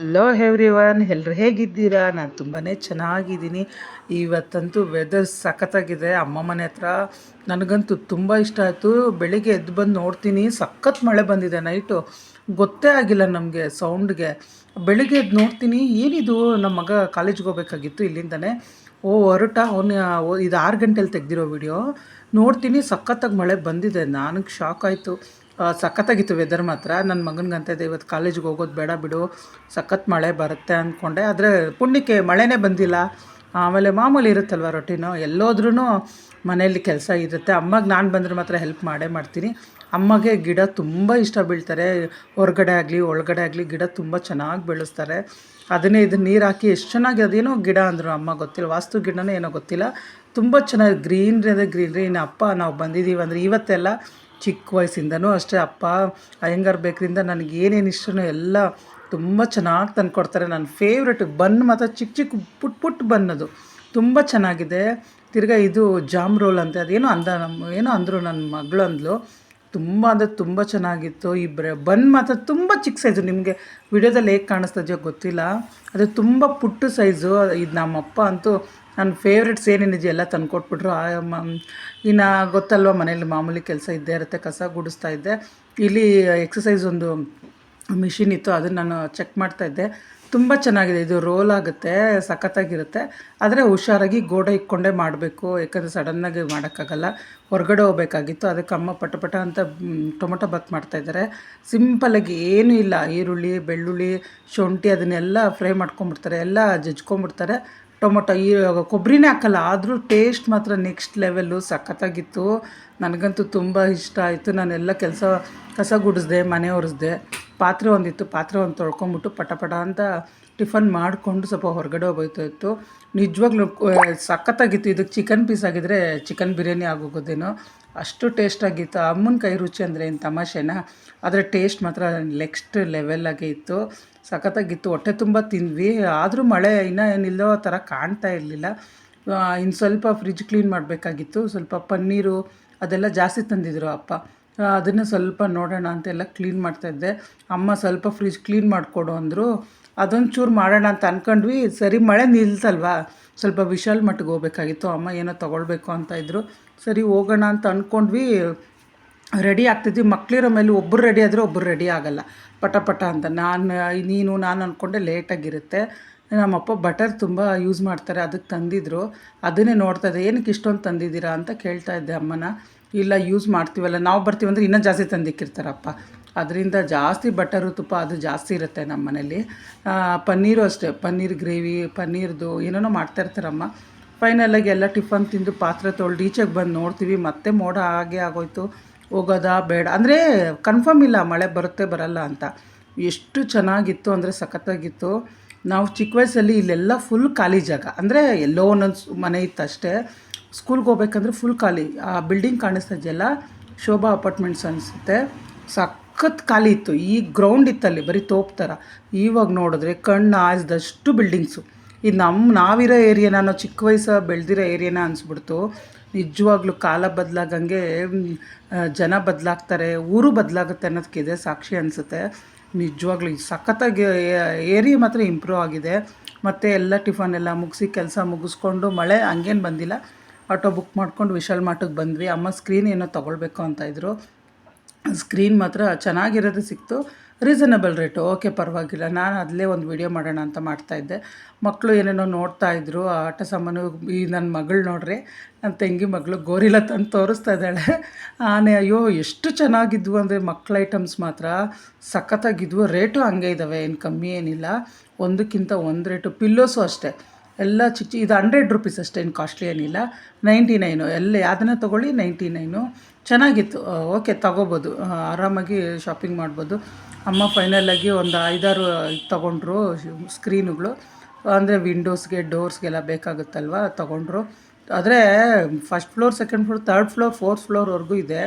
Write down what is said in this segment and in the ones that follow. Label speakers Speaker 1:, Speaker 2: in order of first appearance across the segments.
Speaker 1: Hello everyone ಎಲ್ಲರೂ ಹೇಗಿದ್ದೀರಾ? ನಾನು ತುಂಬಾ ಚೆನ್ನಾಗಿದ್ದೀನಿ. ಇವತ್ತಂತೂ ವೆದರ್ ಸಖತ್ತಾಗಿದೆ. ಅಮ್ಮ ಮನೆ ಹತ್ರ ನನಗಂತೂ ತುಂಬ ಇಷ್ಟ ಆಯಿತು. ಬೆಳಿಗ್ಗೆ ಎದ್ದು ಬಂದು ನೋಡ್ತೀನಿ. ಸಖತ್ ಮಳೆ ಬಂದಿದೆ ನೈಟು ಗೊತ್ತೇ ಆಗಿಲ್ಲ ನಮಗೆ ಸೌಂಡ್ಗೆ ಬೆಳಿಗ್ಗೆ ನೋಡ್ತೀನಿ, ಏನಿದು ನಮ್ಮ ಮಗ ಕಾಲೇಜ್ಗೆ ಹೋಗ್ಬೇಕಾಗಿತ್ತು ಇಲ್ಲಿಂದನೇ. ಓ ಹೊರಟ ಅವನು ಇದು ಆರು ಗಂಟೆಯಲ್ಲಿ ತೆಗೆದಿರೋ ವಿಡಿಯೋ ನೋಡ್ತೀನಿ ಸಖತ್ತಾಗಿ ಮಳೆ ಬಂದಿದೆ, ನನಗೆ ಶಾಕ್ ಆಯಿತು. ಸಖತ್ತಾಗಿತ್ತು ವೆದರ್ ಮಾತ್ರ. ನನ್ನ ಮಗನಿಗಂತ ಇದೆ ಇವತ್ತು ಕಾಲೇಜ್ಗೆ ಹೋಗೋದು ಬೇಡ ಬಿಡು, ಸಖತ್ ಮಳೆ ಬರುತ್ತೆ ಅಂದ್ಕೊಂಡೆ ಆದರೆ ಪುಣ್ಯಕ್ಕೆ ಮಳೆನೇ ಬಂದಿಲ್ಲ. ಆಮೇಲೆ ಮಾಮೂಲಿ ಇರುತ್ತಲ್ವ ರೊಟ್ಟಿನೂ? ಎಲ್ಲೋದ್ರೂ ಮನೆಯಲ್ಲಿ ಕೆಲಸ ಇರುತ್ತೆ. ಅಮ್ಮಗೆ ನಾನು ಬಂದರೆ ಮಾತ್ರ ಹೆಲ್ಪ್ ಮಾಡೇ ಮಾಡ್ತೀನಿ. ಅಮ್ಮಗೆ ಗಿಡ ತುಂಬ ಇಷ್ಟ ಬೀಳ್ತಾರೆ. ಹೊರಗಡೆ ಆಗಲಿ, ಒಳಗಡೆ ಆಗಲಿ ಗಿಡ ತುಂಬ ಚೆನ್ನಾಗಿ ಬೆಳೆಸ್ತಾರೆ. ಅದನ್ನೇ ಇದು ನೀರು ಹಾಕಿ ಎಷ್ಟು ಚೆನ್ನಾಗಿ ಅದೇನೋ ಗಿಡ ಅಂದರು ಅಮ್ಮ ಗೊತ್ತಿಲ್ಲ. ವಾಸ್ತು ಗಿಡನೇ ಏನೋ ಗೊತ್ತಿಲ್ಲ. ತುಂಬ ಚೆನ್ನಾಗಿ ಗ್ರೀನ್ರಿ ಅದೇ ಗ್ರೀನ್ರಿ. ಇನ್ನು ಅಪ್ಪ ನಾವು ಬಂದಿದ್ದೀವಿ ಅಂದರೆ ಇವತ್ತೆಲ್ಲ ಚಿಕ್ಕ ವಯಸ್ಸಿಂದನೂ ಅಷ್ಟೇ ಅಪ್ಪ, ಅಯ್ಯಂಗಾರ್ ಬೇಕರಿಂದ ನನಗೆ ಏನೇನು ಇಷ್ಟನೋ ಎಲ್ಲ ತುಂಬ ಚೆನ್ನಾಗಿ ತಂದು ಕೊಡ್ತಾರೆ ನನ್ನ ಫೇವ್ರೆಟ್ ಬನ್ ಮಾತ್ರ ಚಿಕ್ಕ ಚಿಕ್ಕ ಪುಟ್ ಪುಟ್ ಬನ್ನದು. ತುಂಬ ಚೆನ್ನಾಗಿದೆ. ತಿರ್ಗಾ ಇದು ಜಾಮ್ ರೋಲ್ ಅಂತ, ಅದೇನೋ ಅಂದ ನಮ್ಮ ಏನೋ ಅಂದರು ನನ್ನ ಮಗಳು ಅಂದ್ಲು. ತುಂಬ ಅಂದರೆ ತುಂಬ ಚೆನ್ನಾಗಿತ್ತು. ಇಬ್ಬರೇ ಬನ್ ಮಾತ್ರ ತುಂಬ ಚಿಕ್ಕ ಸೈಜು ನಿಮಗೆ ವಿಡಿಯೋದಲ್ಲಿ ಹೇಗೆ ಕಾಣಿಸ್ತದೆಯೋ ಗೊತ್ತಿಲ್ಲ. ಅದು ತುಂಬ ಪುಟ್ಟು ಸೈಜು ಇದು ನಮ್ಮಪ್ಪ ಅಂತೂ ನನ್ನ ಫೇವ್ರೆಟ್ಸ್ ಏನೇನಿದೆಯೋ ಎಲ್ಲ ತಂದು ಕೊಟ್ಬಿಟ್ರು ಇನ್ನು ಗೊತ್ತಲ್ವ ಮನೇಲಿ ಮಾಮೂಲಿ ಕೆಲಸ ಇದ್ದೇ ಇರುತ್ತೆ, ಕಸ ಗುಡಿಸ್ತಾ ಇದ್ದೆ. ಇಲ್ಲಿ ಎಕ್ಸಸೈಸ್ ಒಂದು ಮಿಷಿನ್ ಇತ್ತು, ಅದನ್ನು ನಾನು ಚೆಕ್ ಮಾಡ್ತಾ ಇದ್ದೆ. ತುಂಬ ಚೆನ್ನಾಗಿದೆ, ಇದು ರೋಲ್ ಆಗುತ್ತೆ, ಸಖತ್ತಾಗಿರುತ್ತೆ. ಆದರೆ ಹುಷಾರಾಗಿ ಗೋಡೆ ಇಕ್ಕೊಂಡೇ ಮಾಡಬೇಕು, ಯಾಕಂದರೆ ಸಡನ್ನಾಗಿ ಮಾಡೋಕ್ಕಾಗಲ್ಲ. ಹೊರಗಡೆ ಹೋಗ್ಬೇಕಾಗಿತ್ತು, ಅದಕ್ಕೆ ಅಮ್ಮ ಪಟ ಪಟ ಅಂತ ಟೊಮೊಟೊ ಬಾತ್ ಮಾಡ್ತಾಯಿದ್ದಾರೆ ಸಿಂಪಲಾಗಿ ಏನೂ ಇಲ್ಲ, ಈರುಳ್ಳಿ, ಬೆಳ್ಳುಳ್ಳಿ, ಶುಂಠಿ, ಅದನ್ನೆಲ್ಲ ಫ್ರೈ ಮಾಡ್ಕೊಂಬಿಡ್ತಾರೆ ಎಲ್ಲ ಜಜ್ಕೊಂಬಿಡ್ತಾರೆ ಟೊಮೊಟೊ, ಈ ಕೊಬ್ಬರಿನೇ ಹಾಕಲ್ಲ, ಆದರೂ ಟೇಸ್ಟ್ ಮಾತ್ರ ನೆಕ್ಸ್ಟ್ ಲೆವೆಲ್ಲು ಸಖತ್ತಾಗಿತ್ತು. ನನಗಂತೂ ತುಂಬ ಇಷ್ಟ ಆಯಿತು. ನಾನೆಲ್ಲ ಕೆಲಸ, ಕಸ ಗುಡಿಸ್ದೆ, ಮನೆ ಒರೆಸ್ದೆ. ಪಾತ್ರೆ ಒಂದಿತ್ತು, ಪಾತ್ರೆ ಒಂದು ತೊಳ್ಕೊಂಬಿಟ್ಟು ಪಟ ಪಟ ಅಂತ ಟಿಫನ್ ಮಾಡಿಕೊಂಡು ಸ್ವಲ್ಪ ಹೊರಗಡೆ ಹೋಗ್ಬೋಯ್ತಾಯಿತ್ತು ನಿಜವಾಗ್ಲೂ ಸಖತ್ತಾಗಿತ್ತು. ಇದಕ್ಕೆ ಚಿಕನ್ ಪೀಸ್ ಆಗಿದ್ರೆ ಚಿಕನ್ ಬಿರಿಯಾನಿ ಆಗೋಗೋದೇನೋ. ಅಷ್ಟು ಟೇಸ್ಟಾಗಿತ್ತು. ಅಮ್ಮನ ಕೈ ರುಚಿ ಅಂದರೆ ಏನು ತಮಾಷೆನಾ? ಅದರ ಟೇಸ್ಟ್ ಮಾತ್ರ ನೆಕ್ಸ್ಟ್ ಲೆವೆಲ್ಲಾಗೆ ಇತ್ತು. ಸಖತ್ತಾಗಿತ್ತು. ಹೊಟ್ಟೆ ತುಂಬ ತಿಂದ್ವಿ. ಆದರೂ ಮಳೆ ಇನ್ನೂ ಏನಿಲ್ಲೋ ಥರ ಕಾಣ್ತಾ ಇರಲಿಲ್ಲ. ಇನ್ನು ಸ್ವಲ್ಪ ಫ್ರಿಜ್ ಕ್ಲೀನ್ ಮಾಡಬೇಕಾಗಿತ್ತು. ಸ್ವಲ್ಪ ಪನ್ನೀರು ಅದೆಲ್ಲ ಜಾಸ್ತಿ ತಂದಿದ್ರು ಅಪ್ಪ. ಅದನ್ನು ಸ್ವಲ್ಪ ನೋಡೋಣ ಅಂತೆಲ್ಲ ಕ್ಲೀನ್ ಮಾಡ್ತಾಯಿದ್ದೆ ಅಮ್ಮ ಸ್ವಲ್ಪ ಫ್ರಿಜ್ ಕ್ಲೀನ್ ಮಾಡಿಕೊಡು ಅಂದರು. ಅದೊಂದು ಚೂರು ಮಾಡೋಣ ಅಂತ ಅಂದ್ಕೊಂಡ್ವಿ ಸರಿ, ಮಳೆ ನಿಲ್ತಲ್ವಾ? ಸ್ವಲ್ಪ ವಿಶಾಲ್ ಮಟ್ಟಿಗೆ ಹೋಗ್ಬೇಕಾಗಿತ್ತು. ಅಮ್ಮ ಏನೋ ತೊಗೊಳ್ಬೇಕು ಅಂತ ಇದ್ದರು ಸರಿ, ಹೋಗೋಣ ಅಂತ ಅಂದ್ಕೊಂಡ್ವಿ ರೆಡಿ ಆಗ್ತಿದ್ವಿ. ಮಕ್ಕಳಿರೋ ಮೇಲೆ ಒಬ್ಬರು ರೆಡಿ ಆದರೆ ಒಬ್ಬರು ರೆಡಿ ಆಗೋಲ್ಲ. ಪಟ ಪಟ ಅಂತ. ನಾನು, ನೀನು, ನಾನು ಅಂದ್ಕೊಂಡೆ ಲೇಟಾಗಿರುತ್ತೆ ನಮ್ಮಪ್ಪ ಬಟರ್ ತುಂಬ ಯೂಸ್ ಮಾಡ್ತಾರೆ. ಅದಕ್ಕೆ ತಂದಿದ್ರು. ಅದನ್ನೇ ನೋಡ್ತಾ ಇದ್ದೆ. ಏನಕ್ಕೆ ಇಷ್ಟೊಂದು ತಂದಿದ್ದೀರಾ ಅಂತ ಕೇಳ್ತಾ ಇದ್ದೆ ಅಮ್ಮನ. ಇಲ್ಲ ಯೂಸ್ ಮಾಡ್ತೀವಲ್ಲ, ನಾವು ಬರ್ತೀವಿ ಅಂದರೆ ಇನ್ನೂ ಜಾಸ್ತಿ ತಂದಿಕ್ಕಿರ್ತಾರಪ್ಪ. ಅದರಿಂದ ಜಾಸ್ತಿ ಬಟರು ತುಪ್ಪ ಅದು ಜಾಸ್ತಿ ಇರುತ್ತೆ ನಮ್ಮ ಮನೇಲಿ. ಪನ್ನೀರು ಅಷ್ಟೇ, ಪನ್ನೀರ್ ಗ್ರೇವಿ ಪನ್ನೀರ್ದು ಏನೇನೋ ಮಾಡ್ತಾಯಿರ್ತಾರಮ್ಮ ಫೈನಲಾಗಿ ಎಲ್ಲ ಟಿಫನ್ ತಿಂದು ಪಾತ್ರೆ ತೊಳೆದು ಈಚೆಗೆ ಬಂದು ನೋಡ್ತೀವಿ, ಮತ್ತೆ ಮೋಡ ಹಾಗೆ ಆಗೋಯ್ತು. ಹೋಗೋದಾ, ಬೇಡ. ಅಂದರೆ ಕನ್ಫರ್ಮ್ ಇಲ್ಲ, ಮಳೆ ಬರುತ್ತೆ, ಬರಲ್ಲ ಅಂತ. ಎಷ್ಟು ಚೆನ್ನಾಗಿತ್ತು ಅಂದರೆ ಸಖತ್ತಾಗಿತ್ತು. ನಾವು ಚಿಕ್ಕ ವಯಸ್ಸಲ್ಲಿ ಇಲ್ಲೆಲ್ಲ ಫುಲ್ ಖಾಲಿ ಜಾಗ. ಅಂದರೆ ಎಲ್ಲೋ ಒಂದೊಂದು ಮನೆ ಇತ್ತು ಅಷ್ಟೇ ಸ್ಕೂಲ್ಗೆ ಹೋಗ್ಬೇಕಂದ್ರೆ ಫುಲ್ ಖಾಲಿ. ಆ ಬಿಲ್ಡಿಂಗ್ ಕಾಣಿಸ್ತಾ ಇದೆಯಲ್ಲ ಶೋಭಾ ಅಪಾರ್ಟ್ಮೆಂಟ್ಸ್ ಅನಿಸುತ್ತೆ. ಸಖತ್ ಖಾಲಿ ಇತ್ತು. ಈ ಗ್ರೌಂಡ್ ಇತ್ತಲ್ಲಿ, ಬರೀ ತೋಪ್ ಥರ ಇವಾಗ ನೋಡಿದ್ರೆ ಕಣ್ಣು ಆಯ್ದಷ್ಟು ಬಿಲ್ಡಿಂಗ್ಸು ಇದು ನಮ್ಮ ನಾವಿರೋ ಏರಿಯಾನ ನಾವು ಚಿಕ್ಕ ವಯಸ್ಸ ಬೆಳೆದಿರೋ ಏರಿಯಾನ ಅನಿಸ್ಬಿಡ್ತು. ನಿಜವಾಗ್ಲೂ ಕಾಲ ಬದಲಾಗಂಗೆ ಜನ ಬದಲಾಗ್ತಾರೆ, ಊರು ಬದಲಾಗುತ್ತೆ ಅನ್ನೋದಕ್ಕಿದೆ ಸಾಕ್ಷಿ ಅನಿಸುತ್ತೆ. ನಿಜವಾಗ್ಲೂ ಸಖತ್ತಾಗಿ ಏರಿಯಾ ಮಾತ್ರ ಇಂಪ್ರೂವ್ ಆಗಿದೆ. ಮತ್ತು ಎಲ್ಲ ಟಿಫನ್ ಎಲ್ಲ ಮುಗಿಸಿ, ಕೆಲಸ ಮುಗಿಸ್ಕೊಂಡು ಮಳೆ ಹಂಗೇನು ಬಂದಿಲ್ಲ. ಆಟೋ ಬುಕ್ ಮಾಡ್ಕೊಂಡು ವಿಶಾಲ್ ಮಾರ್ಟಿಗೆ ಬಂದ್ವಿ. ಅಮ್ಮ ಸ್ಕ್ರೀನ್ ಏನೋ ತೊಗೊಳ್ಬೇಕು ಅಂತ ಇದ್ದರು ಸ್ಕ್ರೀನ್ ಮಾತ್ರ ಚೆನ್ನಾಗಿರೋದು ಸಿಕ್ತು. ರೀಸನಬಲ್ ರೇಟು ಓಕೆ ಪರವಾಗಿಲ್ಲ. ನಾನು ಅದಲ್ಲೇ ಒಂದು ವಿಡಿಯೋ ಮಾಡೋಣ ಅಂತ ಮಾಡ್ತಾಯಿದ್ದೆ ಮಕ್ಕಳು ಏನೇನೋ ನೋಡ್ತಾ ಇದ್ದರು ಆಟ ಸಾಮಾನು ಈ ನನ್ನ ಮಗಳು ನೋಡ್ರಿ. ನನ್ನ ತಂಗಿ ಮಗಳು ಗೋರಿಲ್ಲ ತಂದು ತೋರಿಸ್ತಾ ಇದ್ದಾಳೆ. ಆನೆ ಅಯ್ಯೋ, ಎಷ್ಟು ಚೆನ್ನಾಗಿದ್ವು ಅಂದರೆ ಮಕ್ಕಳ ಐಟಮ್ಸ್ ಮಾತ್ರ. ಸಖತ್ತಾಗಿದ್ವು. ರೇಟು ಹಂಗೆ ಇದ್ದಾವೆ ಏನು ಕಮ್ಮಿ ಏನಿಲ್ಲ. ಒಂದಕ್ಕಿಂತ ಒಂದು ರೇಟು ಪಿಲ್ಲೋಸು ಅಷ್ಟೇ. ಎಲ್ಲ ಚಿಕ್ಕ ಇದು ಹಂಡ್ರೆಡ್ ರುಪೀಸ್ ಅಷ್ಟೇ ಏನು ಕಾಸ್ಟ್ಲಿ ಏನಿಲ್ಲ. ನೈಂಟಿ ನೈನು, ಎಲ್ಲ ಯಾವುದನ್ನ ತೊಗೊಳ್ಳಿ, ನೈಂಟಿ ನೈನು. ಚೆನ್ನಾಗಿತ್ತು. ಓಕೆ ತೊಗೋಬೋದು. ಆರಾಮಾಗಿ ಶಾಪಿಂಗ್ ಮಾಡ್ಬೋದು. ಅಮ್ಮ ಫೈನಲಾಗಿ ಒಂದು ಐದಾರು ತೊಗೊಂಡ್ರು ಸ್ಕ್ರೀನುಗಳು ಅಂದರೆ ವಿಂಡೋಸ್ಗೆ ಡೋರ್ಸ್ಗೆಲ್ಲ ಬೇಕಾಗುತ್ತಲ್ವ, ತೊಗೊಂಡ್ರು. ಆದರೆ first floor second floor third floor fourth ಫ್ಲೋರ್ವರೆಗೂ ಇದೆ.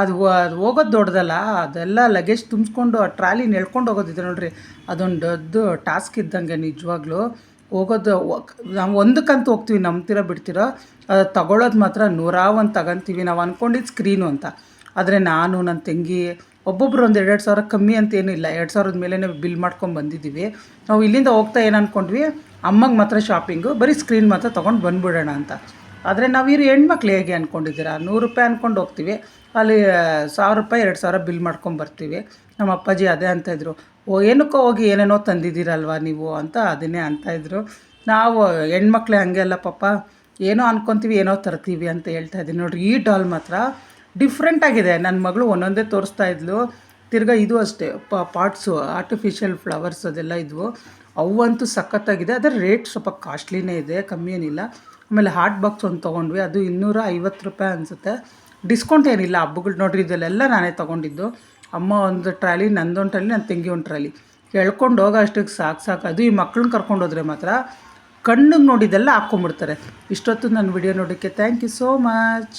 Speaker 1: ಅದು ಅದು ಹೋಗೋದು ದೊಡ್ಡದಲ್ಲ, ಅದೆಲ್ಲ ಲಗೇಜ್ ತುಂಬಿಸ್ಕೊಂಡು ಆ ಟ್ರಾಲಿ ನೆಳ್ಕೊಂಡು ಹೋಗೋದಿದೆ ನೋಡ್ರಿ. ಅದೊಂದು ದೊಡ್ಡ ಟಾಸ್ಕ್ ಇದ್ದಂಗೆ ನಿಜವಾಗ್ಲೂ. ಹೋಗೋದು ನಾವು ಒಂದಕ್ಕಂತ ಹೋಗ್ತೀವಿ, ನಂಬ್ತೀರ ಬಿಡ್ತೀರೋ, ಅದು ತಗೊಳ್ಳೋದು ಮಾತ್ರ ನೂರಾ ಒಂದು ತಗೊಂತೀವಿ. ನಾವು ಅಂದ್ಕೊಂಡಿದ್ದು ಸ್ಕ್ರೀನು ಅಂತ. ಆದರೆ ನಾನು ನನ್ನ ತಂಗಿ, ಒಬ್ಬೊಬ್ರು ಒಂದು ಎರಡೆರಡು ಸಾವಿರ ಕಮ್ಮಿ ಅಂತ ಇಲ್ಲ. ಎರಡು ಸಾವಿರದ ಮೇಲೆ ಬಿಲ್ ಮಾಡ್ಕೊಂಡು ಬಂದಿದ್ದೀವಿ. ನಾವು ಇಲ್ಲಿಂದ ಹೋಗ್ತಾ ಏನು ಅಂದ್ಕೊಂಡ್ವಿ ಅಮ್ಮಗೆ ಮಾತ್ರ ಶಾಪಿಂಗು ಬರೀ ಸ್ಕ್ರೀನ್ ಮಾತ್ರ ತೊಗೊಂಡು ಬಂದ್ಬಿಡೋಣ ಅಂತ. ಆದರೆ ನಾವು ಇರು ಹೆಣ್ಮಕ್ಳು ಹೇಗೆ ಅಂದ್ಕೊಂಡಿದ್ದೀರಾ ನೂರು ರೂಪಾಯಿ ಅಂದ್ಕೊಂಡು ಹೋಗ್ತೀವಿ. ಅಲ್ಲಿ ಸಾವಿರ ರೂಪಾಯಿ, ಎರಡು ಸಾವಿರ ಬಿಲ್ ಮಾಡ್ಕೊಂಡು ಬರ್ತೀವಿ. ನಮ್ಮ ಅಪ್ಪಾಜಿ ಅದೇ ಅಂತಾಯಿದ್ರು ಓ, ಏನಕ್ಕೋ ಹೋಗಿ ಏನೇನೋ ತಂದಿದ್ದೀರಲ್ವ ನೀವು ಅಂತ ಅದನ್ನೇ ಅಂತಾಯಿದ್ರು ನಾವು, ಹೆಣ್ಮಕ್ಳೇ ಹಂಗೆ ಅಲ್ಲ ಪಾಪ, ಏನೋ ಅನ್ಕೊತೀವಿ, ಏನೋ ತರ್ತೀವಿ ಅಂತ ಹೇಳ್ತಾ ಇದ್ದೀನಿ ನೋಡ್ರಿ, ಈ ಡಾಲ್ ಮಾತ್ರ ಡಿಫ್ರೆಂಟಾಗಿದೆ ನನ್ನ ಮಗಳು ಒಂದೊಂದೇ ತೋರಿಸ್ತಾ ಇದ್ಲು. ತಿರ್ಗಾ ಇದು ಅಷ್ಟೇ ಪಾಟ್ಸು ಆರ್ಟಿಫಿಷಿಯಲ್ ಫ್ಲವರ್ಸ್ ಅದೆಲ್ಲ ಇದ್ವು. ಅವಂತೂ ಸಖತ್ತಾಗಿದೆ. ಅದರ ರೇಟ್ ಸ್ವಲ್ಪ ಕಾಸ್ಟ್ಲಿನೇ ಇದೆ, ಕಮ್ಮಿ ಏನಿಲ್ಲ. ಆಮೇಲೆ ಹಾಟ್ ಬಾಕ್ಸ್ ಒಂದು ತೊಗೊಂಡ್ವಿ. ಅದು ಇನ್ನೂರ ಐವತ್ತು ರೂಪಾಯಿ ಅನಿಸುತ್ತೆ. ಡಿಸ್ಕೌಂಟ್ ಏನಿಲ್ಲ ಹಬ್ಬಗಳು. ನೋಡಿರಿ, ಇದೆಲ್ಲ ನಾನೇ ತೊಗೊಂಡಿದ್ದು. ಅಮ್ಮ, ಒಂದು ಟ್ರಾಲಿ, ನಂದೊಂದು ಟ್ರಾಲಿ ನನ್ನ ತಂಗಿ ಒಂದು ಟ್ರಾಲಿ. ಎಳ್ಕೊಂಡು ಹೋಗೋ ಅಷ್ಟಕ್ಕೆ ಸಾಕು ಸಾಕು. ಅದು ಈ ಮಕ್ಳನ್ನ ಕರ್ಕೊಂಡು ಹೋದ್ರೆ ಮಾತ್ರ ಕಣ್ಣಿಗೆ ನೋಡಿದ್ದೆಲ್ಲ ಹಾಕ್ಕೊಂಬಿಡ್ತಾರೆ ಇಷ್ಟೊತ್ತು ನನ್ನ ವಿಡಿಯೋ ನೋಡೋಕ್ಕೆ ಥ್ಯಾಂಕ್ ಯು ಸೋ ಮಚ್